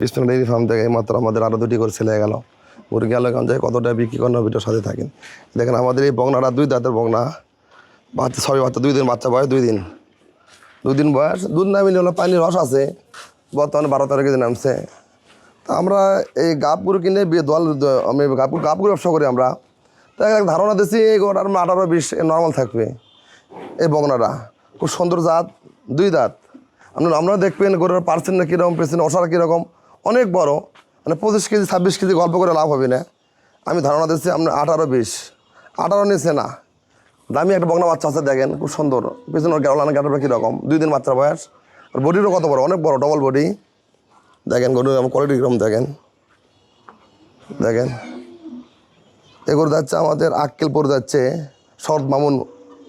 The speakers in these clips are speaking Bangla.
বিষ্ণু ডেইরি ফার্ম থেকে মাত্র আমাদের আরও দুটি করে ছেলে গেল। এখন যায় কতটা বিক্রি করানো ভিডিওর সাথে থাকেন। দেখেন আমাদের এই বগনাটা দুই দাঁতের বগনা বাচ্চা সবই বাচ্চা, দুই দিন, বাচ্চা বয়স দুই দিন। দুই দিন বয়স, দুধ নামিলে হলো পানির রস আছে। বর্তমানে বারো তেরো কেজি নামছে। তা আমরা এই গাপ গরু কিনে বিয়ে দোয়াল দ- আমি গাপ গাপ গরু ব্যবসা করি আমরা। তা এক ধারণা দিচ্ছি এই গোটার আঠারো, বিশ নর্মাল থাকবে। এই বগনাটা খুব সুন্দর জাত, দুই দাঁত। আপনারা আপনারা দেখবেন গরুর পার্সেন্ট না কীরকম পের্সেন্ট অসারা কীরকম। অনেক বড় মানে পঁচিশ কেজি, ছাব্বিশ কেজি গল্প করে লাভ হবে না। আমি ধারণা দিচ্ছি আপনার আঠারো বিশ। আঠারো নিচ্ছে না। দামি একটা বগনা বাচ্চা আছে, দেখেন, খুব সুন্দর। পেছনে ওর গেলানো গাটাটা কীরকম? দুই দিন বাচ্চার বয়স। আর বডিরও কত বড়? অনেক বড় ডবল বডি দেখেন, গরুর কোয়ালিটি কীরকম, দেখেন। দেখেন। এগুলো যাচ্ছে আমাদের আক্কেলপুর যাচ্ছে, শরৎ মামুন,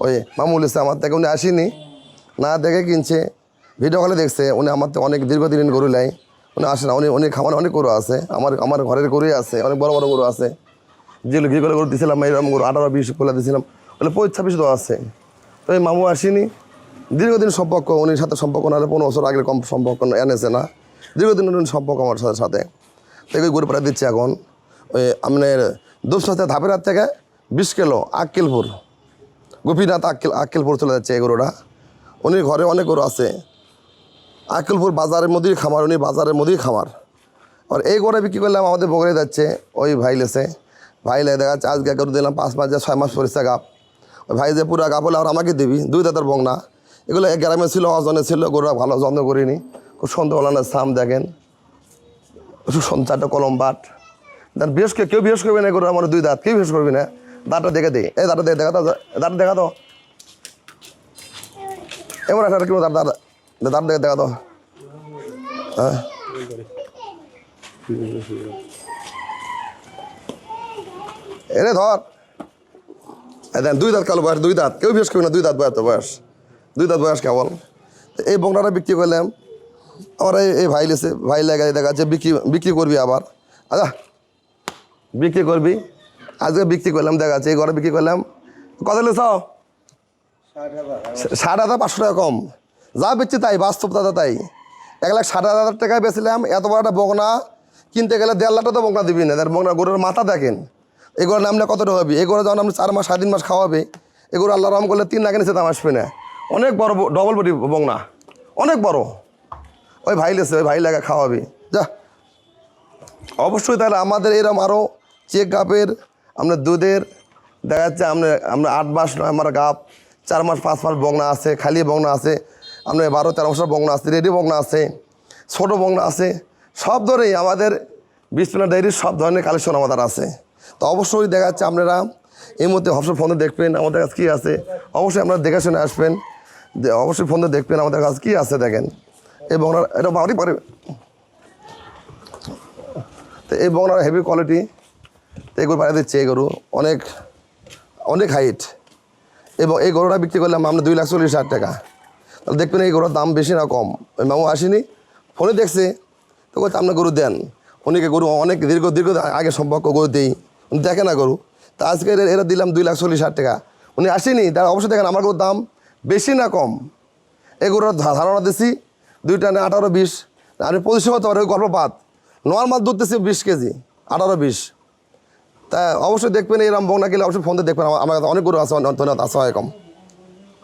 ওই মামুল ইসলাম আমার থেকে, উনি আসেনি। না দেখে কিনছে। ভিডিও কলে দেখছে, উনি আমার অনেক দীর্ঘদিন গরু নেয়। উনি আসে না, উনি উনি খামারে অনেক গরু আছে, আমার আমার ঘরের গরুই আছে, অনেক বড় বড় গরু আছে। যেগুলো করে গরু দিয়েছিলাম এরকম গরু, আঠারো, বিশ করে দিয়েছিলাম ওগুলো পঁচিশ ছাব্বিশ তো আছে। তো এই মামু আসেনি। দীর্ঘদিন সম্পর্ক, উনির সাথে সম্পর্ক না হলে পনেরো বছর আগের কম সম্পর্ক এনেছে না দীর্ঘদিন উনি সম্পর্ক আমার সাথে সাথে। এই গরু পাঠিয়ে দিচ্ছে এখন। ওই আপনার দুপসাতে ধাপের হাত থেকে বিশ কিলো আক্কেলপুর। গোপীনাথ আক্কেল, আক্কেলপুর চলে যাচ্ছে এই গরুটা। উনি ঘরে অনেক গরু আছে। আক্কেলপুর বাজারের মধ্যেই খামার, উনি বাজারের মধ্যেই খামার। আর এই গরু বিক্রি করলাম আমাদের বগরে যাচ্ছে, ওই ভাই লেসে ভাই লে দেখা যাচ্ছে আজকে গরু দিলাম পাঁচ মাস যা ছয় মাস পরিষ্কার গাপ। ওই ভাই যে পুরো গাপ হলে আর আমাকে দিবি, দুই দাদার বংনা এগুলো এক গ্রামে ছিল, অজনে ছিল, গরুরা ভালো যত্ন করিনি। খুব সুন্দর ওলানের সাম দেখেন। চারটা কলম বাট। বিশেষ করে কেউ বিশেষ করবে না গরু আমার দুই দাঁত, কেউ বিশেষ করবি না। দাঁতটা দেখে দিই এই দাঁতটা দেখে দেখা তো দাঁতটা দেখা তো। এমন একটা কি দাঁত দাঁত। দাঁত দেখে দেখা তো হ্যাঁ এরে ধর দেন দুই দাঁত কালো বয়স দুই দাঁত কেউ বিশেষ করবি না দুই দাঁত বয়স তো বয়স দুই দাঁত বয়স কেবল এই বংটাটা বিক্রি করলাম আবার এই এই ভাই লেসে ভাই লাগাই দেখা যাচ্ছে বিক্রি বিক্রি করবি আবার আচ্ছা বিক্রি করবি আজকে বিক্রি করলাম দেখা যাচ্ছে এই ঘরে বিক্রি করলাম কত লেছ ষাট হাজার পাঁচশো টাকা কম যা বেচছি তাই, বাস্তব দাদা তাই। এক লাখ ষাট হাজার টাকায় বেছিলাম এত বড় একটা বগনা কিনতে গেলে দেড় লাখ টাকা তো বগনা দিবি না তার বগনা গরুর মাথা দেখেন। এগুলোর নামলে কত টাকা হবে? এগুলো যখন আপনি চার মাস, সাড়ে তিন মাস খাওয়াবে এগুলো আল্লাহ রহম করলে তিন লাখের নিচে দাম আসবে না। অনেক বড় ডবল বডি বগনা অনেক বড়। ওই ভাই লেছে, ওই ভাই লাগা খাওয়াবে। যা। অবশ্যই তাহলে আমাদের এরম আরও চেক গাপের আপনার দুধের, দেখা যাচ্ছে আপনার আমরা আট মাস আমার গাপ, চার মাস, পাঁচ মাস বগনা আছে, খালি বগনা আছে। আপনার বারো তেরো মাসের বগনা আছে, রেডি বগনা আছে, ছোটো বগনা আছে, সব ধরেই আমাদের বিসপিনা ডায়েরির সব ধরনের কালেকশন আমাদের আছে। তো অবশ্যই দেখা যাচ্ছে আপনারা, এই মুহূর্তে হবসব ফোনে দেখবেন আমাদের কাছে কী আছে। অবশ্যই আপনারা দেখে শুনে আসবেন অবশ্যই ফোনে দেখবেন আমাদের কাছে কী আছে দেখেন। এই বগনা এটা বাড়ি পরে তো এই বগনার হেভি কোয়ালিটি তো এই গরু দিচ্ছে এই গরু, অনেক অনেক হাইট এবং এই গরুটা বিক্রি করলাম আমরা দুই লাখ চল্লিশ হাজার টাকা। তাহলে দেখবেন এই গরুর দাম বেশি না কম। ওই মামু আসেনি, ফোনে দেখছে, তো বলছে আপনার গরু দেন। উনিকে গরু অনেক দীর্ঘ দীর্ঘ আগে সম্পর্ক গরু দেই। উনি দেখে না গরু। তা আজকে এরা- দিলাম দুই লাখ চল্লিশ টাকা। উনি আসেনি, তার অবশ্যই দেখেন আমার গরুর দাম বেশি না কম। এই গরুর ধারণা দিছি, দুইটা না আঠারো বিশ। আমি পঁচিশশো হতে পারে ওই গর্ভপাত। নর্মাল দুধ দিচ্ছি বিশ কেজি, আঠারো বিশ। তা অবশ্যই দেখবেন এরকম বগনা গেলে অবশ্যই ফোন দেখবেন আমার কাছে অনেক গরু আছে, অনেক ধন্যবাদ আসসালামাইকুম